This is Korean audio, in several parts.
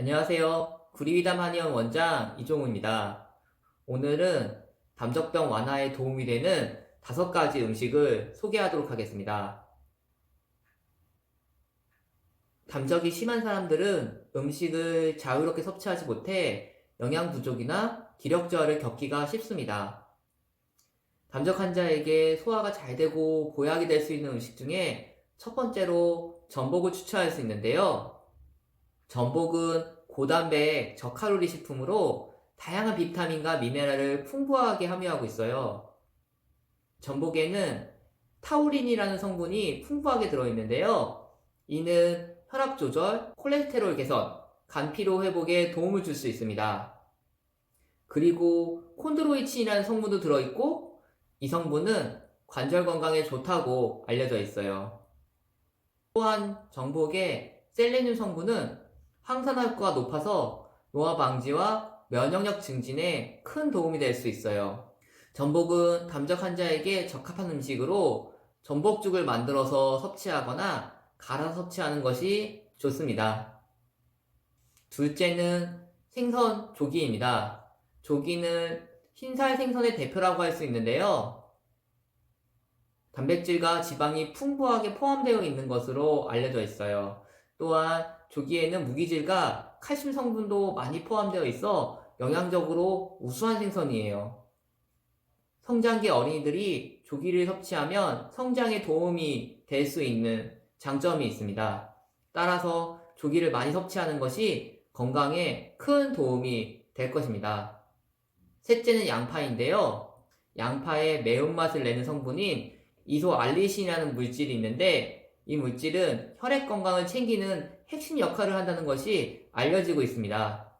안녕하세요. 구리위담 한의원 원장 이종우입니다. 오늘은 담적병 완화에 도움이 되는 다섯 가지 음식을 소개하도록 하겠습니다. 담적이 심한 사람들은 음식을 자유롭게 섭취하지 못해 영양 부족이나 기력 저하를 겪기가 쉽습니다. 담적 환자에게 소화가 잘 되고 보약이 될 수 있는 음식 중에 첫 번째로 전복을 추천할 수 있는데요. 전복은 고단백, 저칼로리 식품으로 다양한 비타민과 미네랄을 풍부하게 함유하고 있어요. 전복에는 타우린이라는 성분이 풍부하게 들어있는데요. 이는 혈압 조절, 콜레스테롤 개선, 간 피로 회복에 도움을 줄 수 있습니다. 그리고 콘드로이친이라는 성분도 들어있고 이 성분은 관절 건강에 좋다고 알려져 있어요. 또한 전복의 셀레늄 성분은 항산화 효과가 높아서 노화 방지와 면역력 증진에 큰 도움이 될 수 있어요. 전복은 담적 환자에게 적합한 음식으로 전복죽을 만들어서 섭취하거나 갈아 섭취하는 것이 좋습니다. 둘째는 생선 조기입니다. 조기는 흰살 생선의 대표라고 할 수 있는데요. 단백질과 지방이 풍부하게 포함되어 있는 것으로 알려져 있어요. 또한 조기에는 무기질과 칼슘 성분도 많이 포함되어 있어 영양적으로 우수한 생선이에요. 성장기 어린이들이 조기를 섭취하면 성장에 도움이 될 수 있는 장점이 있습니다. 따라서 조기를 많이 섭취하는 것이 건강에 큰 도움이 될 것입니다. 셋째는 양파인데요. 양파의 매운맛을 내는 성분인 이소알리신이라는 물질이 있는데 이 물질은 혈액 건강을 챙기는 핵심 역할을 한다는 것이 알려지고 있습니다.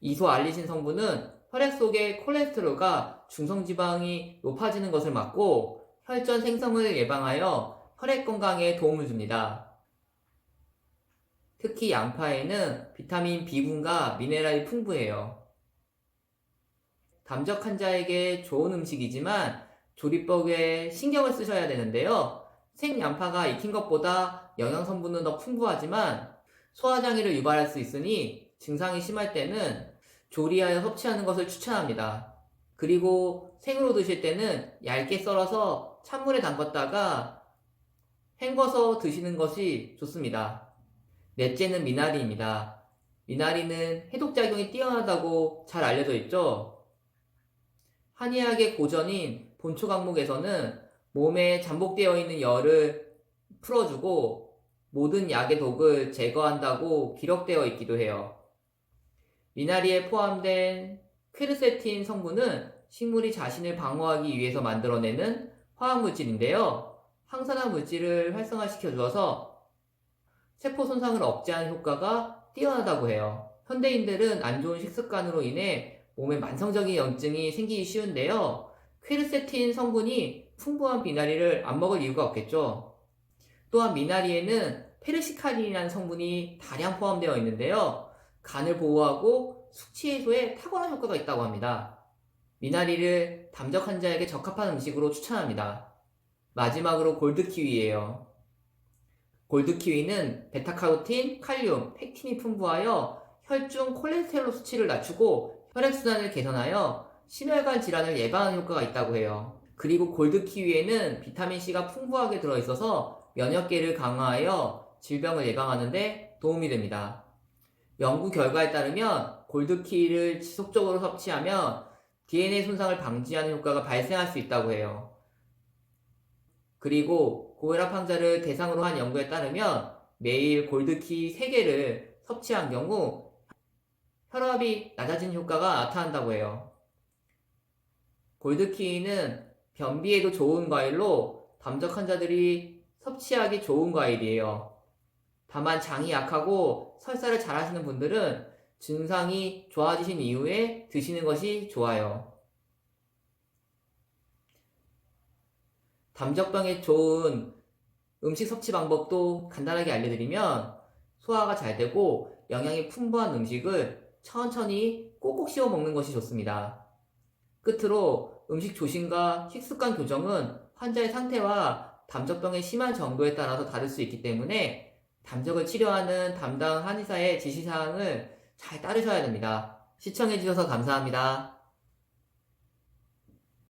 이소알리신 성분은 혈액 속의 콜레스테롤과 중성지방이 높아지는 것을 막고 혈전 생성을 예방하여 혈액 건강에 도움을 줍니다. 특히 양파에는 비타민 B군과 미네랄이 풍부해요. 담적 환자에게 좋은 음식이지만 조리법에 신경을 쓰셔야 되는데요. 생 양파가 익힌 것보다 영양 성분은 더 풍부하지만 소화장애를 유발할 수 있으니 증상이 심할 때는 조리하여 섭취하는 것을 추천합니다. 그리고 생으로 드실 때는 얇게 썰어서 찬물에 담갔다가 헹궈서 드시는 것이 좋습니다. 넷째는 미나리입니다. 미나리는 해독작용이 뛰어나다고 잘 알려져 있죠? 한의학의 고전인 본초 강목에서는 몸에 잠복되어 있는 열을 풀어주고 모든 약의 독을 제거한다고 기록되어 있기도 해요. 미나리에 포함된 퀘르세틴 성분은 식물이 자신을 방어하기 위해서 만들어내는 화학물질인데요. 항산화 물질을 활성화시켜 주어서 세포 손상을 억제하는 효과가 뛰어나다고 해요. 현대인들은 안 좋은 식습관으로 인해 몸에 만성적인 염증이 생기기 쉬운데요. 퀘르세틴 성분이 풍부한 미나리를 안 먹을 이유가 없겠죠. 또한 미나리에는 페르시카린이라는 성분이 다량 포함되어 있는데요. 간을 보호하고 숙취 해소에 탁월한 효과가 있다고 합니다. 미나리를 담적 환자에게 적합한 음식으로 추천합니다. 마지막으로 골드키위예요. 골드키위는 베타카로틴, 칼륨, 펙틴이 풍부하여 혈중 콜레스테롤 수치를 낮추고 혈액순환을 개선하여 심혈관 질환을 예방하는 효과가 있다고 해요. 그리고 골드키위에는 비타민C가 풍부하게 들어있어서 면역계를 강화하여 질병을 예방하는데 도움이 됩니다. 연구 결과에 따르면 골드키위를 지속적으로 섭취하면 DNA 손상을 방지하는 효과가 발생할 수 있다고 해요. 그리고 고혈압 환자를 대상으로 한 연구에 따르면 매일 골드키 3개를 섭취한 경우 혈압이 낮아진 효과가 나타난다고 해요. 골드키는 변비에도 좋은 과일로 담적 환자들이 섭취하기 좋은 과일이에요. 다만 장이 약하고 설사를 잘 하시는 분들은 증상이 좋아지신 이후에 드시는 것이 좋아요. 담적병에 좋은 음식 섭취 방법도 간단하게 알려드리면 소화가 잘 되고 영양이 풍부한 음식을 천천히 꼭꼭 씹어 먹는 것이 좋습니다. 끝으로 음식 조심과 식습관 교정은 환자의 상태와 담적병의 심한 정도에 따라서 다를 수 있기 때문에 담적을 치료하는 담당 한의사의 지시사항을 잘 따르셔야 됩니다. 시청해주셔서 감사합니다.